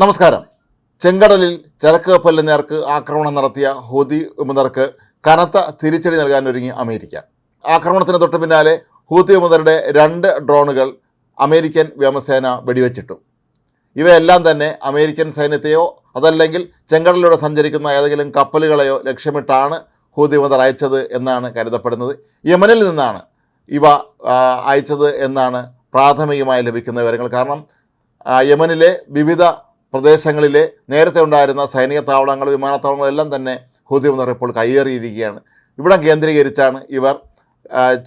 നമസ്കാരം. ചെങ്കടലിൽ ചരക്ക് കപ്പലിന് നേർക്ക് ആക്രമണം നടത്തിയ ഹൂതി വിമതർക്ക് കനത്ത തിരിച്ചടി നൽകാൻ ഒരുങ്ങി അമേരിക്ക. ആക്രമണത്തിന് തൊട്ടു പിന്നാലെ ഹൂതി വിമതരുടെ രണ്ട് ഡ്രോണുകൾ അമേരിക്കൻ വ്യോമസേന വെടിവെച്ചിട്ടു. ഇവയെല്ലാം തന്നെ അമേരിക്കൻ സൈന്യത്തെയോ അതല്ലെങ്കിൽ ചെങ്കടലിലൂടെ സഞ്ചരിക്കുന്ന ഏതെങ്കിലും കപ്പലുകളെയോ ലക്ഷ്യമിട്ടാണ് ഹൂതി വിമതർ അയച്ചത് എന്നാണ് കരുതപ്പെടുന്നത്. യമനിൽ നിന്നാണ് ഇവ അയച്ചത് എന്നാണ് പ്രാഥമികമായി ലഭിക്കുന്ന വിവരങ്ങൾ. കാരണം യമനിലെ വിവിധ പ്രദേശങ്ങളിലെ നേരത്തെ ഉണ്ടായിരുന്ന സൈനിക താവളങ്ങൾ വിമാനത്താവളങ്ങൾ എല്ലാം തന്നെ ഹൂതി മുന്നർ ഇപ്പോൾ കയ്യേറിയിരിക്കുകയാണ്. ഇവിടെ കേന്ദ്രീകരിച്ചാണ് ഇവർ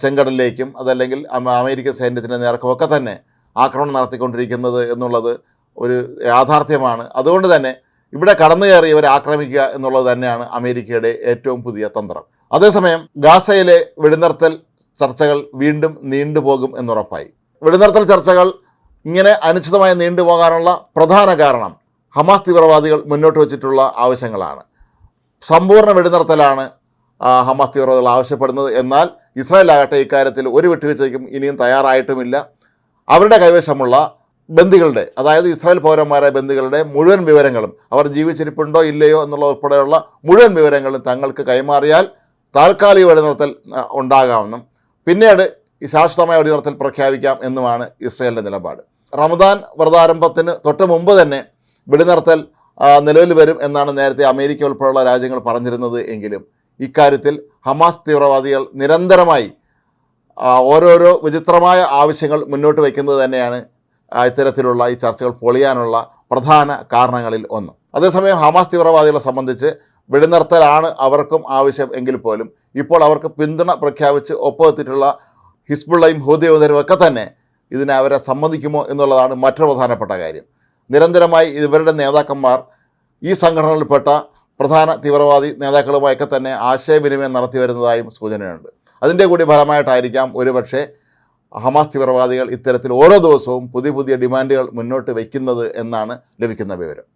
ചെങ്കടലിലേക്കും അതല്ലെങ്കിൽ അമ- അമേരിക്കൻ സൈന്യത്തിന്റെ നേർക്കുമൊക്കെ തന്നെ ആക്രമണം നടത്തിക്കൊണ്ടിരിക്കുന്നത് എന്നുള്ളത് ഒരു യാഥാർത്ഥ്യമാണ്. അതുകൊണ്ട് തന്നെ ഇവിടെ കടന്നു കയറി ഇവരെ ആക്രമിക്കുക എന്നുള്ളത് തന്നെയാണ് അമേരിക്കയുടെ ഏറ്റവും പുതിയ തന്ത്രം. അതേസമയം ഗാസയിലെ വെടിനിർത്തൽ ചർച്ചകൾ വീണ്ടും നീണ്ടുപോകും എന്നുറപ്പായി. വെടിനിർത്തൽ ചർച്ചകൾ ഇങ്ങനെ അനിശ്ചിതമായി നീണ്ടുപോകാനുള്ള പ്രധാന കാരണം ഹമാസ് തീവ്രവാദികൾ മുന്നോട്ട് വച്ചിട്ടുള്ള ആവശ്യങ്ങളാണ്. സമ്പൂർണ വെടിനിർത്തലാണ് ഹമാസ് തീവ്രവാദികൾ ആവശ്യപ്പെടുന്നത്. എന്നാൽ ഇസ്രായേൽ ആകട്ടെ ഇക്കാര്യത്തിൽ ഒരു വിട്ടുവീഴ്ചയ്ക്കും ഇനിയും തയ്യാറായിട്ടുമില്ല. അവരുടെ കൈവശമുള്ള ബന്ദികളുടെ അതായത് ഇസ്രായേൽ പൗരന്മാരായ ബന്ദികളുടെ മുഴുവൻ വിവരങ്ങളും അവർ ജീവിച്ചിരിപ്പുണ്ടോ ഇല്ലയോ എന്നുള്ള ഉൾപ്പെടെയുള്ള മുഴുവൻ വിവരങ്ങളും തങ്ങൾക്ക് കൈമാറിയാൽ താൽക്കാലിക വെടിനിർത്തൽ ഉണ്ടാകാമെന്നും പിന്നീട് ശാശ്വതമായ വെടിനിർത്തൽ പ്രഖ്യാപിക്കാം എന്നുമാണ് ഇസ്രായേലിന്റെ നിലപാട്. റമദാൻ വ്രതാരംഭത്തിന് തൊട്ട് മുമ്പ് തന്നെ വെടിനിർത്തൽ നിലവിൽ വരും എന്നാണ് നേരത്തെ അമേരിക്ക ഉൾപ്പെടെയുള്ള രാജ്യങ്ങൾ പറഞ്ഞിരുന്നത് എങ്കിലും ഇക്കാര്യത്തിൽ ഹമാസ് തീവ്രവാദികൾ നിരന്തരമായി ഓരോരോ വിചിത്രമായ ആവശ്യങ്ങൾ മുന്നോട്ട് വയ്ക്കുന്നത് തന്നെയാണ് ഇത്തരത്തിലുള്ള ഈ ചർച്ചകൾ പൊളിയാനുള്ള പ്രധാന കാരണങ്ങളിൽ ഒന്ന്. അതേസമയം ഹമാസ് തീവ്രവാദികളെ സംബന്ധിച്ച് വെടിനിർത്തലാണ് അവർക്കും ആവശ്യം എങ്കിൽ പോലും ഇപ്പോൾ അവർക്ക് പിന്തുണ പ്രഖ്യാപിച്ച് ഒപ്പമെത്തിയിട്ടുള്ള ഹിസ്ബുള്ളയും ഹൂദിയോധരും ഒക്കെ തന്നെ ഇതിനെ അവരെ സമ്മതിക്കുമോ എന്നുള്ളതാണ് മറ്റൊരു പ്രധാനപ്പെട്ട കാര്യം. നിരന്തരമായി ഇവരുടെ നേതാക്കന്മാർ ഈ സംഘടനകളിൽപ്പെട്ട പ്രധാന തീവ്രവാദി നേതാക്കളുമായൊക്കെ തന്നെ ആശയവിനിമയം നടത്തി വരുന്നതായും സൂചനയുണ്ട്. അതിന്റെ കൂടി ഫലമായിട്ടായിരിക്കാം ഒരുപക്ഷെ ഹമാസ് തീവ്രവാദികൾ ഇത്തരത്തിൽ ഓരോ ദിവസവും പുതിയ പുതിയ ഡിമാൻഡുകൾ മുന്നോട്ട് വയ്ക്കുന്നത് എന്നാണ് ലഭിക്കുന്ന വിവരം.